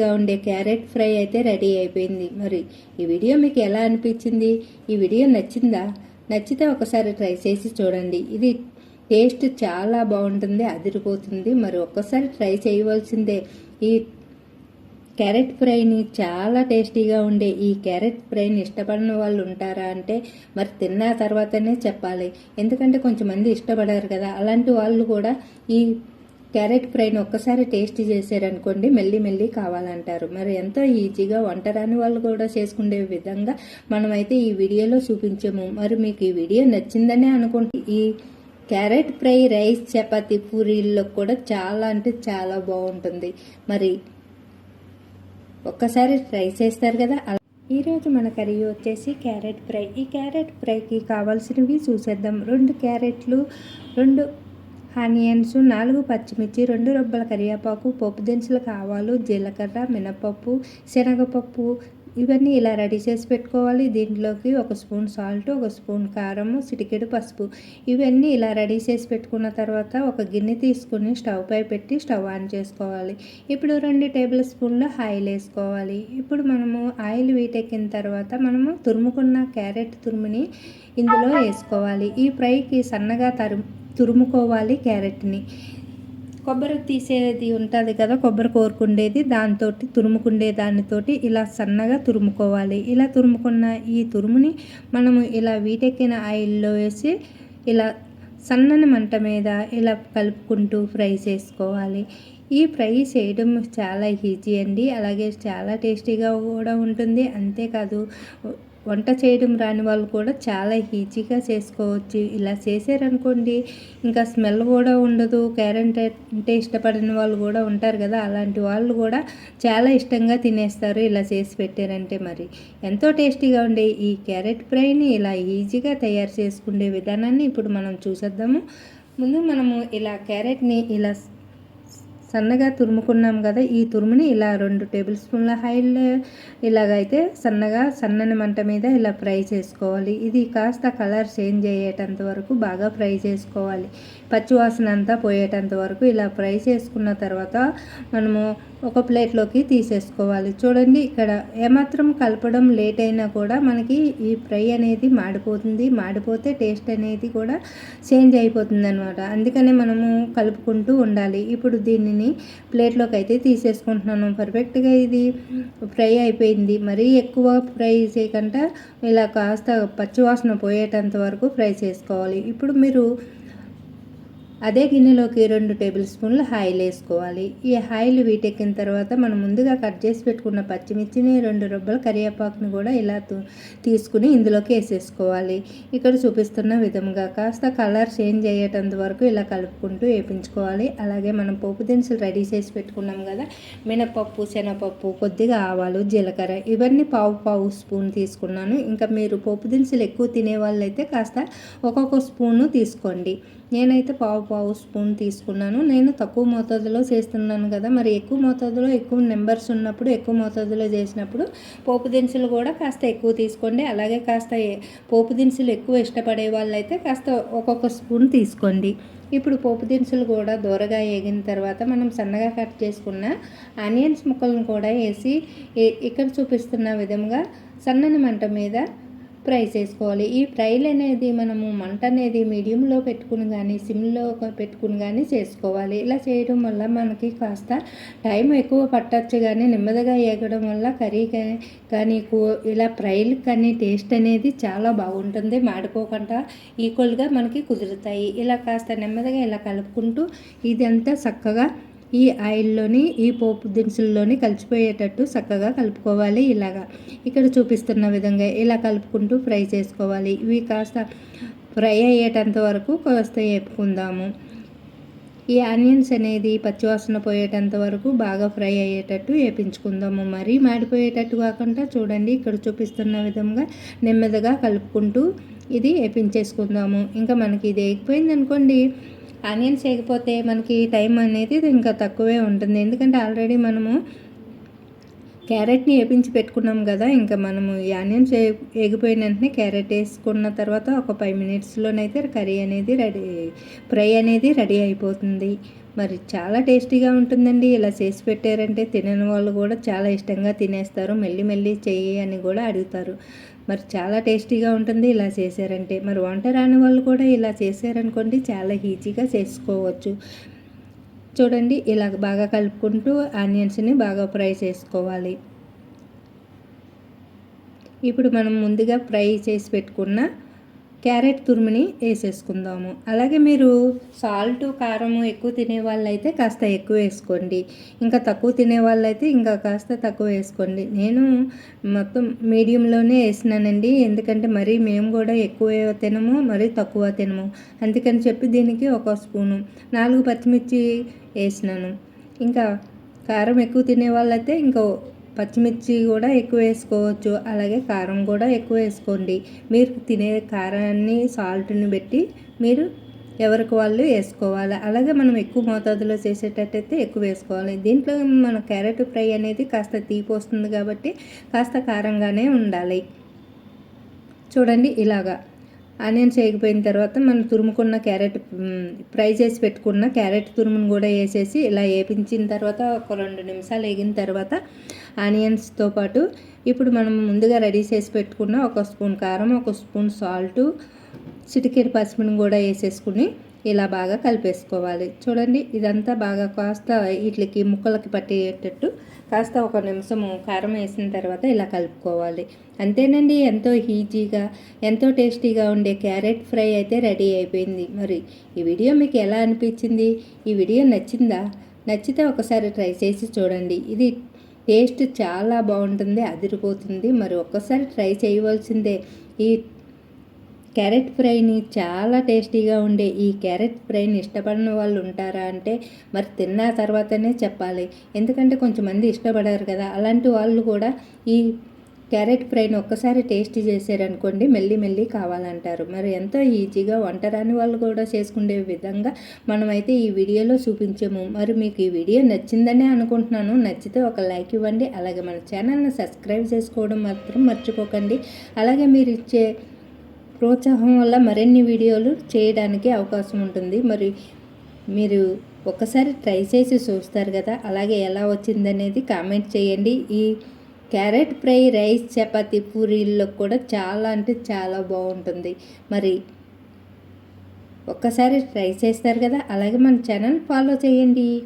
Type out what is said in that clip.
గా ఉండే carrot fry అయితే రెడీ అయిపోయింది. మరి ఈ వీడియో మీకు ఎలా అనిపించింది? ఈ వీడియో నచ్చిందా? నచ్చితే ఒకసారి ట్రై చేసి చూడండి. ఇది టేస్ట్ చాలా బాగుంటుంది అదిరిపోతుంది. మరి ఒక్కసారి ట్రై చేయవలసిందే. ఈ క్యారెట్ ఫ్రైని చాలా టేస్టీగా ఉండే ఈ క్యారెట్ ఫ్రైని ఇష్టపడిన వాళ్ళు ఉంటారా అంటే మరి తిన్న తర్వాతనే చెప్పాలి. ఎందుకంటే కొంచెం మంది ఇష్టపడారు కదా. అలాంటి వాళ్ళు కూడా ఈ క్యారెట్ ఫ్రైని ఒక్కసారి టేస్ట్ చేశారనుకోండి మెల్లి మెల్లి కావాలంటారు. మరి ఎంతో ఈజీగా వంట రాని వాళ్ళు కూడా చేసుకునే విధంగా మనమైతే ఈ వీడియోలో చూపించాము. మరి మీకు ఈ వీడియో నచ్చిందనే అనుకుంటే ఈ క్యారెట్ ఫ్రై రైస్ చపాతి పూరీల్లో కూడా చాలా అంటే చాలా బాగుంటుంది. మరి ఒక్కసారి ట్రై చేస్తారు కదా? అలా- ఈరోజు మన కర్రీ వచ్చేసి క్యారెట్ ఫ్రై. ఈ క్యారెట్ ఫ్రైకి కావాల్సినవి చూసేద్దాం. రెండు క్యారెట్లు రెండు ఆనియన్స్ నాలుగు పచ్చిమిర్చి రెండు రొబ్బల కరివేపాకు పప్పు దినుసులు ఆవాలు జీలకర్ర మినపప్పు శనగపప్పు. ఇవన్నీ ఇలా రెడీ చేసి పెట్టుకోవాలి. దీంట్లోకి ఒక స్పూన్ సాల్ట్ ఒక స్పూన్ కారము సిటికెడు పసుపు. ఇవన్నీ ఇలా రెడీ చేసి పెట్టుకున్న తర్వాత ఒక గిన్నె తీసుకుని స్టవ్ పై పెట్టి స్టవ్ ఆన్ చేసుకోవాలి. ఇప్పుడు రెండు టేబుల్ స్పూన్ల ఆయిల్ వేసుకోవాలి. ఇప్పుడు మనము ఆయిల్ వీటెక్కిన తర్వాత మనము తురుముకున్న క్యారెట్ తురుముని ఇందులో వేసుకోవాలి. ఈ ఫ్రైకి సన్నగా తరు తురుముకోవాలి క్యారెట్ని. కొబ్బరి తీసేది ఉంటుంది కదా కొబ్బరి కోరుకుండేది దాంతో తురుముకుండే దానితోటి ఇలా సన్నగా తురుముకోవాలి. ఇలా తురుముకున్న ఈ తురుముని మనము ఇలా వీటెక్కిన ఆయిల్లో వేసి ఇలా సన్నని మంట మీద ఇలా కలుపుకుంటూ ఫ్రై చేసుకోవాలి. ఈ ఫ్రై చేయడం చాలా ఈజీ అండి. అలాగే చాలా టేస్టీగా కూడా ఉంటుంది. అంతేకాదు వంట చేయడం రాని వాళ్ళు కూడా చాలా ఈజీగా చేసుకోవచ్చు. ఇలా చేశారనుకోండి ఇంకా స్మెల్ కూడా ఉండదు క్యారెట్ అంటే ఇష్టపడిన వాళ్ళు కూడా ఉంటారు కదా అలాంటి వాళ్ళు కూడా చాలా ఇష్టంగా తినేస్తారు ఇలా చేసి పెట్టారంటే మరి. ఎంతో టేస్టీగా ఉండే ఈ క్యారెట్ ఫ్రైని ఇలా ఈజీగా తయారు చేసుకునే విధానాన్ని ఇప్పుడు మనం చూసేద్దాము. ముందు మనము ఇలా క్యారెట్ని ఇలా సన్నగా తురుముకున్నాం కదా ఈ తురుముని ఇలా రెండు టేబుల్ స్పూన్ల ఆయిల్ ఇలాగైతే సన్నగా సన్నని మంట మీద ఇలా ఫ్రై చేసుకోవాలి. ఇది కాస్త కలర్ చేంజ్ అయ్యేటంత వరకు బాగా ఫ్రై చేసుకోవాలి. పచ్చివాసన అంతా పోయేటంత వరకు ఇలా ఫ్రై చేసుకున్న తర్వాత మనము ఒక ప్లేట్లోకి తీసేసుకోవాలి. చూడండి ఇక్కడ ఏమాత్రం కలపడం లేట్ అయినా కూడా మనకి ఈ ఫ్రై అనేది మాడిపోతుంది. మాడిపోతే టేస్ట్ అనేది కూడా చేంజ్ అయిపోతుంది అనమాట అందుకనే మనము కలుపుకుంటూ ఉండాలి. ఇప్పుడు దీన్ని ప్లేట్లోకి అయితే తీసేసుకుంటున్నాను. పర్ఫెక్ట్గా ఇది ఫ్రై అయిపోయింది. మరీ ఎక్కువ ఫ్రై చేయకుండా ఇలా కాస్త పచ్చివాసన పోయేటంత వరకు ఫ్రై చేసుకోవాలి. ఇప్పుడు మీరు అదే గిన్నెలోకి రెండు టేబుల్ స్పూన్లు హాయిలు వేసుకోవాలి. ఈ హాయిలు వీటెక్కిన తర్వాత మనం ముందుగా కట్ చేసి పెట్టుకున్న పచ్చిమిర్చిని రెండు రొబ్బల కరివేపాకుని కూడా ఇలా తీసుకుని ఇందులోకి వేసేసుకోవాలి. ఇక్కడ చూపిస్తున్న విధంగా కాస్త కలర్ చేంజ్ అయ్యేటంత వరకు ఇలా కలుపుకుంటూ వేపించుకోవాలి. అలాగే మనం పోపు దినుసులు రెడీ చేసి పెట్టుకున్నాం కదా మినపప్పు శనగపప్పు కొద్దిగా ఆవాలు జీలకర్ర ఇవన్నీ పావు పావు స్పూన్ తీసుకున్నాను. ఇంకా మీరు పోపు దినుసులు ఎక్కువ తినే వాళ్ళైతే కాస్త ఒక్కొక్క స్పూను తీసుకోండి. నేనైతే పావు పావు స్పూన్ తీసుకున్నాను. నేను తక్కువ మోతాదులో చేస్తున్నాను కదా. మరి ఎక్కువ మోతాదులో ఎక్కువ నెంబర్స్ ఉన్నప్పుడు ఎక్కువ మోతాదులో చేసినప్పుడు పోపు దినుసులు కూడా కాస్త ఎక్కువ తీసుకోండి. అలాగే కాస్త పోపు దినుసులు ఎక్కువ ఇష్టపడే వాళ్ళైతే కాస్త ఒక్కొక్క స్పూన్ తీసుకోండి. ఇప్పుడు పోపు దినుసులు కూడా దూరగా వేగిన తర్వాత మనం సన్నగా కట్ చేసుకున్న ఆనియన్స్ ముక్కలను కూడా వేసి ఇక్కడ చూపిస్తున్న విధంగా సన్నని మంట మీద ఫ్రై చేసుకోవాలి. ఈ ఫ్రైలు అనేది మనము మంట అనేది మీడియంలో పెట్టుకుని కానీ సిమ్లో పెట్టుకుని కానీ చేసుకోవాలి. ఇలా చేయడం వల్ల మనకి కాస్త టైం ఎక్కువ పట్టచ్చు కానీ నెమ్మదిగా వేగడం వల్ల కర్రీ కానీ కానీ కూ- ఇలా ఫ్రైలు కానీ టేస్ట్ అనేది చాలా బాగుంటుంది. మాడిపోకుండా ఈక్వల్గా మనకి కుదురుతాయి. ఇలా కాస్త నెమ్మదిగా ఇలా కలుపుకుంటూ ఇదంతా చక్కగా ఈ ఆయిల్లోని ఈ పోపు దినుసుల్లోని కలిసిపోయేటట్టు చక్కగా కలుపుకోవాలి ఇలాగా. ఇక్కడ చూపిస్తున్న విధంగా ఇలా కలుపుకుంటూ ఫ్రై చేసుకోవాలి. ఇవి కాస్త ఫ్రై అయ్యేటంత వరకు కాస్త వేపుకుందాము. ఈ ఆనియన్స్ అనేది పచ్చివాసన పోయేటంత వరకు బాగా ఫ్రై అయ్యేటట్టు వేపించుకుందాము. మరి మాడిపోయేటట్టు కాకుండా చూడండి ఇక్కడ చూపిస్తున్న విధంగా నెమ్మదిగా కలుపుకుంటూ ఇది వేపించేసుకుందాము. ఇంకా మనకి ఇది వేగిపోయింది అనుకోండి ఆనియన్స్ వేయకపోతే మనకి టైం అనేది ఇంకా తక్కువే ఉంటుంది. ఎందుకంటే ఆల్రెడీ మనము క్యారెట్ని వేపించి పెట్టుకున్నాం కదా ఇంకా మనము ఈ ఆనియన్స్ వే- వేగిపోయిన వెంటనే క్యారెట్ వేసుకున్న తర్వాత ఒక ఫైవ్ మినిట్స్లోనైతే కర్రీ అనేది రెడీ ఫ్రై అనేది రెడీ అయిపోతుంది. మరి చాలా టేస్టీగా ఉంటుందండి. ఇలా చేసి పెట్టారంటే తినని వాళ్ళు కూడా చాలా ఇష్టంగా తినేస్తారు. మెల్లి మెల్లి చెయ్యి అని కూడా అడుగుతారు. మరి చాలా టేస్టీగా ఉంటుంది ఇలా చేశారంటే. మరి వంట రాని వాళ్ళు కూడా ఇలా చేశారనుకోండి చాలా ఈజీగా చేసుకోవచ్చు. చూడండి ఇలా బాగా కలుపుకుంటూ ఆనియన్స్ని బాగా ఫ్రై చేసుకోవాలి. ఇప్పుడు మనం ముందుగా ఫ్రై చేసి పెట్టుకున్న క్యారెట్ తురుముని వేసేసుకుందాము. అలాగే మీరు సాల్ట్ కారం ఎక్కువ తినే వాళ్ళైతే కాస్త ఎక్కువ వేసుకోండి. ఇంకా తక్కువ తినే వాళ్ళైతే ఇంకా కాస్త తక్కువ వేసుకోండి. నేను మొత్తం మీడియంలోనే వేసినానండి. ఎందుకంటే మరీ మేము కూడా ఎక్కువ తినము మరీ తక్కువ తినము. అందుకని చెప్పి దీనికి ఒక స్పూను. నాలుగు పచ్చిమిర్చి వేసినాను. ఇంకా కారం ఎక్కువ తినే వాళ్ళైతే ఇంకా పచ్చిమిర్చి కూడా ఎక్కువ వేసుకోవచ్చు. అలాగే కారం కూడా ఎక్కువ వేసుకోండి. మీరు తినే కారాన్ని సాల్ట్ని బట్టి మీరు ఎవరికి వాళ్ళు వేసుకోవాలి. అలాగే మనం ఎక్కువ మోతాదులో చేసేటట్టయితే ఎక్కువ వేసుకోవాలి. దీంట్లో మన క్యారెట్ ఫ్రై అనేది కాస్త తీపి వస్తుంది కాబట్టి కాస్త కారంగానే ఉండాలి. చూడండి ఇలాగా. ఆనియన్స్ వేగిపోయిన తర్వాత మనం తురుముకున్న క్యారెట్ ఫ్రై చేసి పెట్టుకున్న క్యారెట్ తురుమును కూడా వేసేసి ఇలా వేపించిన తర్వాత ఒక రెండు నిమిషాలు వేగిన తర్వాత ఆనియన్స్తో పాటు ఇప్పుడు మనం ముందుగా రెడీ చేసి పెట్టుకున్న ఒక స్పూన్ కారం ఒక స్పూన్ సాల్టు చిటికెడు పసుపుని కూడా వేసేసుకుని ఇలా బాగా కలిపేసుకోవాలి. చూడండి ఇదంతా బాగా కాస్త వీటికి ముక్కలకి పట్టేటట్టు కాస్త ఒక నిమిషము కారం వేసిన తర్వాత ఇలా కలుపుకోవాలి. అంతేనండి ఎంతో ఈజీగా ఎంతో టేస్టీగా ఉండే క్యారెట్ ఫ్రై అయితే రెడీ అయిపోయింది. మరి ఈ వీడియో మీకు ఎలా అనిపించింది? ఈ వీడియో నచ్చిందా? నచ్చితే ఒకసారి ట్రై చేసి చూడండి. ఇది టేస్ట్ చాలా బాగుంటుంది అదిరిపోతుంది. మరి ఒక్కసారి ట్రై చేయవలసిందే. ఈ క్యారెట్ ఫ్రైని చాలా టేస్టీగా ఉండే ఈ క్యారెట్ ఫ్రైని ఇష్టపడిన వాళ్ళు ఉంటారా అంటే మరి తిన్న తర్వాతనే చెప్పాలి. ఎందుకంటే కొంచెమంది ఇష్టపడరు కదా. అలాంటి వాళ్ళు కూడా ఈ క్యారెట్ ఫ్రైని ఒక్కసారి టేస్ట్ చేశారనుకోండి మెల్లి మెల్లి కావాలంటారు. మరి ఎంతో ఈజీగా వంట రాని వాళ్ళు కూడా చేసుకునే విధంగా మనమైతే ఈ వీడియోలో చూపించాము. మరి మీకు ఈ వీడియో నచ్చిందనే అనుకుంటున్నాను. నచ్చితే ఒక లైక్ ఇవ్వండి. అలాగే మన ఛానల్ని సబ్స్క్రైబ్ చేసుకోవడం మాత్రం మర్చిపోకండి. అలాగే మీరు ఇచ్చే ప్రోత్సాహం వల్ల మరిన్ని వీడియోలు చేయడానికి అవకాశం ఉంటుంది. మరి మీరు ఒక్కసారి ట్రై చేసి చూస్తారు కదా. అలాగే ఎలా వచ్చిందనేది కామెంట్ చేయండి. ఈ క్యారెట్ ఫ్రై రైస్ చపాతీ పూరీల్లో కూడా చాలా అంటే చాలా బాగుంటుంది. మరి ఒక్కసారి ట్రై చేస్తారు కదా? అలాగే మన ఛానల్ ఫాలో చేయండి.